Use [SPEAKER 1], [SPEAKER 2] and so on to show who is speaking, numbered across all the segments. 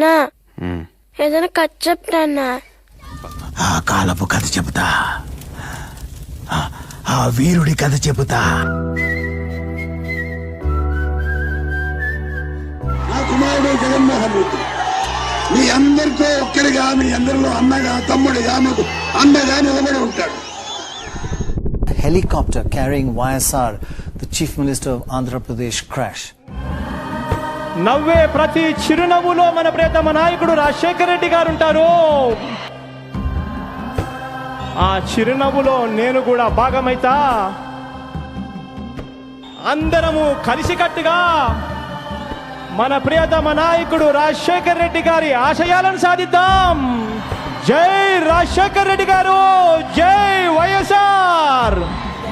[SPEAKER 1] నాన్న ఏదైనా కథ చెప్తాన్నా
[SPEAKER 2] ఆ కాలపు కథ చెబుతా. ఆ- ఆ వీరుడి కథ చెబుతా.
[SPEAKER 3] నా కుమారుడు జగన్మోహన్ రెడ్డి మీ అందరితో ఒక్కరిగా మీ అందరిలో అన్నగా తమ్ముడిగా మీకు అన్నగా నిలబడి ఉంటాడు.
[SPEAKER 4] helicopter carrying YSR, the Chief Minister of Andhra Pradesh, crash.
[SPEAKER 5] నవ్వే ప్రతి చిరునవ్వులో మన ప్రేతమ నాయకుడు రాజశేఖర రెడ్డి గారు ఉంటారు. ఆ చిరునవ్వులో నేను కూడా భాగమైతా. అందరము కలిసికట్టుగా మన ప్రియతమ నాయకుడు రాజశేఖర్ రెడ్డి గారి ఆశయాలను సాధిద్దాం. జై రాజశేఖర్ రెడ్డి గారు జై వైఎస్ఆర్.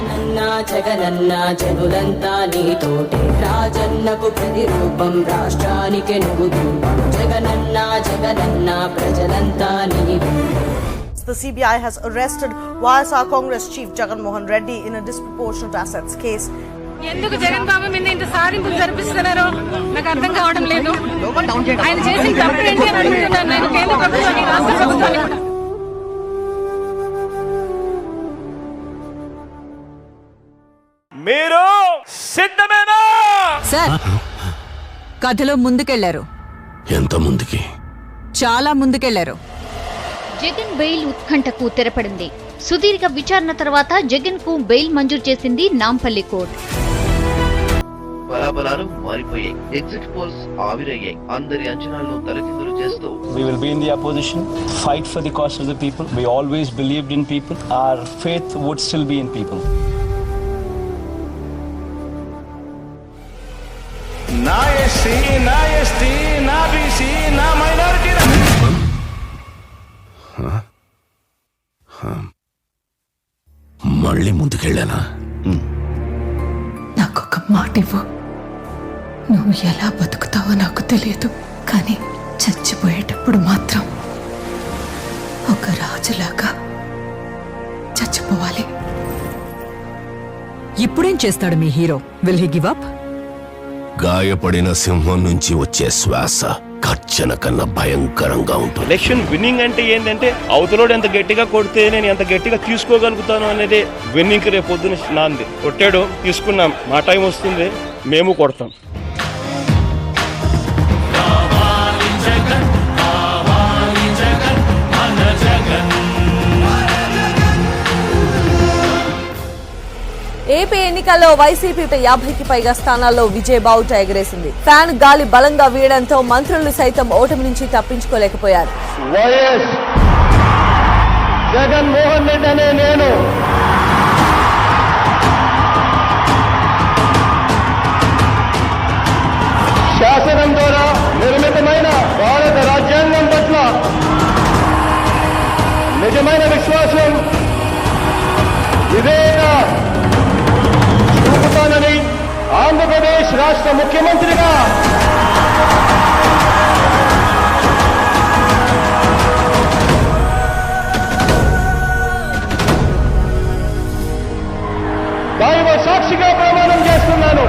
[SPEAKER 6] జగనన్న జగనన్న జనులంతా నీతోటి. రాజన్నకు ప్రతిరూపం రాష్ట్రానికి నువ్వు రూపం. జగనన్న జగనన్న ప్రజలంతా నీవే.
[SPEAKER 7] The CBI has arrested YSR Congress Chief Jagan Mohan Reddy in a disproportionate assets case.
[SPEAKER 8] ఎందుకు జగన్ బాబు మీద ఇంత సాధింపులు జరిపిస్తున్నారు నాకు అర్థం కావడం లేదు. ఆయన చేసిన తప్పు ఏంటి అని అడుగుతున్నాను నేను. కేంద్ర ప్రభుత్వాన్ని రాష్ట్ర ప్రభుత్వాన్ని
[SPEAKER 9] సార్. కథలో ముందుకెళ్ళారు.
[SPEAKER 2] ఎంత ముందుకి?
[SPEAKER 9] చాలా ముందుకెళ్ళారు.
[SPEAKER 10] జగన్ బెయిల్ ఉత్కంఠకు తెరపడింది. సుదీర్ఘ విచారణ తర్వాత జగన్కు బెయిల్ మంజూరు చేసింది నాంపల్లి కోర్టు.
[SPEAKER 11] బలాబలాలు మారిపోయాయి. ఎగ్జిట్ పోల్స్ ఆవిరయ్యాయి. అందరి అంచనాలను తలకిందులు చేస్తూ
[SPEAKER 5] We will be in the opposition, fight for the cause of the people. We always believed in people. Our faith would still be in people. SC నా ఎస్టీ నా బీసీ నా మైనారిటీ
[SPEAKER 2] మళ్ళీ ముందుకెళ్ళానా?
[SPEAKER 9] నాకొక మాట ఇవ్వు నువ్వు ఎలా బతుకుతావో నాకు తెలియదు కానీ చచ్చిపోయేటప్పుడు మాత్రం ఒక రాజులాగా చచ్చిపోవాలి. ఇప్పుడేం చేస్తాడు మీ hero? Will he give up?
[SPEAKER 2] గాయపడిన సింహం నుంచి వచ్చే శ్వాస ఖర్చన కన్నా భయంకరంగా ఉంటుంది.
[SPEAKER 5] ఎలక్షన్ విన్నింగ్ అంటే ఏంటంటే అవతలోడు ఎంత గట్టిగా కొడితే నేను ఎంత గట్టిగా తీసుకోగలుగుతాను అనేది విన్నింగ్ రేపు పొద్దున నాంది. కొట్టాడు తీసుకున్నాం. మా టైం వస్తుంది మేము కొడతాం.
[SPEAKER 7] ఏపీ ఎన్నికల్లో వైసీపీపై యాభైకి పైగా స్థానాల్లో విజయ్ బావుట ఎగరేసింది ఫ్యాన్ గాలి బలంగా వీయడంతో మంత్రులు సైతం ఓటమి నుంచి తప్పించుకోలేకపోయారు.
[SPEAKER 5] జగన్మోహన్ రెడ్డి అనే నేను. శాసనం ద్వారా నిర్మితమైన భారత రాజ్యాంగం పట్ల నిజమైన విశ్వాసం వివేక ఆంధ్రప్రదేశ్ రాష్ట్ర ముఖ్యమంత్రిగా దైవ సాక్షిగా ప్రమాణం చేస్తున్నాను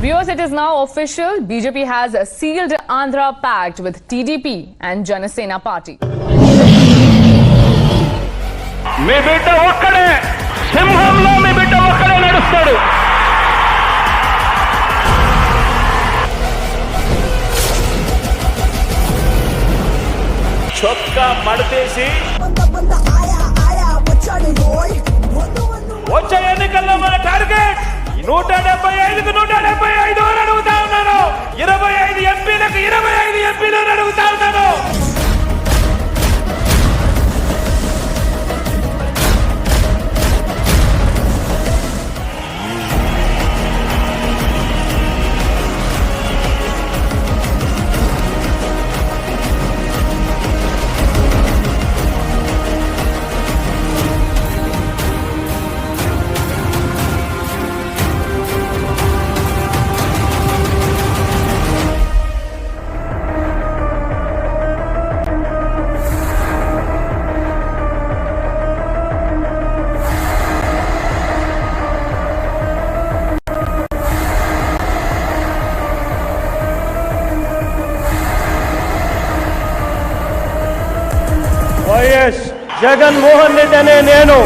[SPEAKER 8] Viewers, it is now official. BJP has sealed Andhra pact with TDP and Janasena party.
[SPEAKER 5] ఒక్కడే చొక్కా మడతేసి వచ్చే ఎన్నికల్లో మన టార్గెట్. నూట డెబ్బై ఐదుకు నూట డెబ్బై ఐదు జగన్మోహన్ రెడ్డి అనే నేను